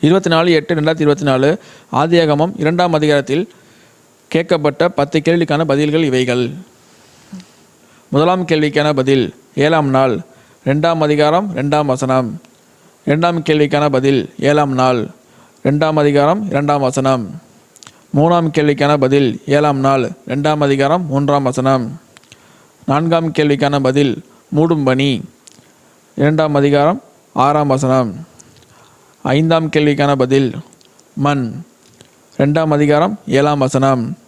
இருபத்தி நாலு எட்டு ரெண்டாயிரத்தி இருபத்தி நாலு ஆதியாகமம் இரண்டாம் அதிகாரத்தில் கேட்கப்பட்ட பத்து கேள்விக்கான பதில்கள் இவைகள். முதலாம் கேள்விக்கான பதில் ஏழாம் நாள். ரெண்டாம் அதிகாரம் ரெண்டாம் வசனம். இரண்டாம் கேள்விக்கான பதில் ஏழாம் நாள். ரெண்டாம் அதிகாரம் இரண்டாம் வசனம். மூணாம் கேள்விக்கான பதில் ஏழாம் நாள். ரெண்டாம் அதிகாரம் மூன்றாம் வசனம். நான்காம் கேள்விக்கான பதில் மூடும் பணி. இரண்டாம் அதிகாரம் ஆறாம் வசனம். ஐந்தாம் கேள்விக்கான பதில் மண். ரெண்டாம் அதிகாரம் ஏழாம் வசனம்.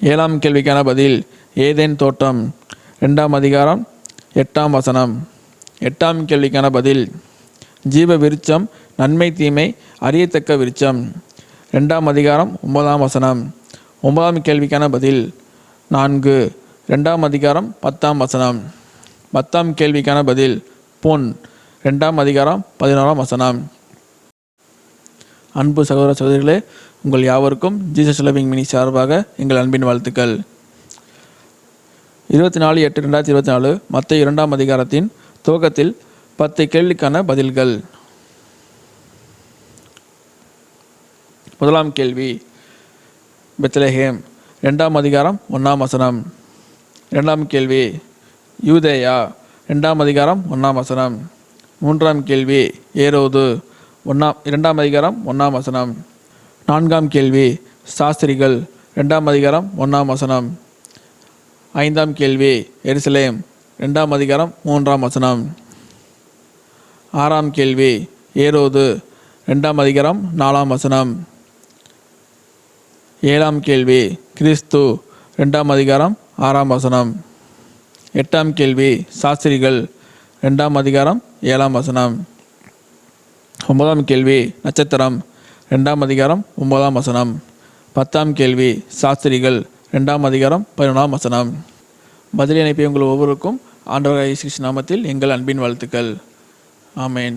ஏழாம் கேள்விக்கான பதில் ஏதேன் தோட்டம். ரெண்டாம் அதிகாரம் எட்டாம் வசனம். எட்டாம் கேள்விக்கான பதில் ஜீவ விருச்சம் நன்மை தீமை அறியத்தக்க விருச்சம் ரெண்டாம் அதிகாரம் ஒன்பதாம் வசனம். ஒன்பதாம் கேள்விக்கான பதில் நான்கு. ரெண்டாம் அதிகாரம் பத்தாம் வசனம். பத்தாம் கேள்விக்கான பதில் பொன். ரெண்டாம் அதிகாரம் பதினோராம் வசனம். அன்பு சகோதர சகோதரிகளே உங்கள் யாவருக்கும் ஜீசஸ் லவிங் மினி சார்பாக எங்கள் அன்பின் வாழ்த்துக்கள். இருபத்தி நாலு எட்டு ரெண்டாயிரத்தி இருபத்தி நாலு மற்ற இரண்டாம் அதிகாரத்தின் துவக்கத்தில் பத்து கேள்விக்கான பதில்கள். முதலாம் கேள்வி பெத்லஹேம் ரெண்டாம் அதிகாரம் ஒன்றாம் வசனம். இரண்டாம் கேள்வி யூதேயா ரெண்டாம் அதிகாரம் ஒன்றாம் வசனம். மூன்றாம் கேள்வி ஏரோது. ஒன்றாம் இரண்டாம் அதிகாரம் ஒன்றாம் வசனம். நான்காம் கேள்வி. சாஸ்திரிகள் ரெண்டாம் அதிகாரம் ஒன்றாம் வசனம். ஐந்தாம் கேள்வி. எருசலேம் ரெண்டாம் அதிகாரம் மூன்றாம் வசனம். ஆறாம் கேள்வி. ஏரோது ரெண்டாம் அதிகாரம் நாலாம் வசனம். ஏழாம் கேள்வி. கிறிஸ்து ரெண்டாம் அதிகாரம் ஆறாம் வசனம். எட்டாம் கேள்வி. சாஸ்திரிகள் ரெண்டாம் அதிகாரம் ஏழாம் வசனம். ஒன்பதாம் கேள்வி நட்சத்திரம். ரெண்டாம் அதிகாரம் ஒன்பதாம் வசனம். பத்தாம் கேள்வி சாஸ்திரிகள். ரெண்டாம் அதிகாரம் பதினொன்றாம் வசனம். பதில் அனுப்பிய உங்கள் ஒவ்வொருக்கும் ஆண்டவர் இயேசு நாமத்தில் எங்கள் அன்பின் வாழ்த்துக்கள். ஆமேன்.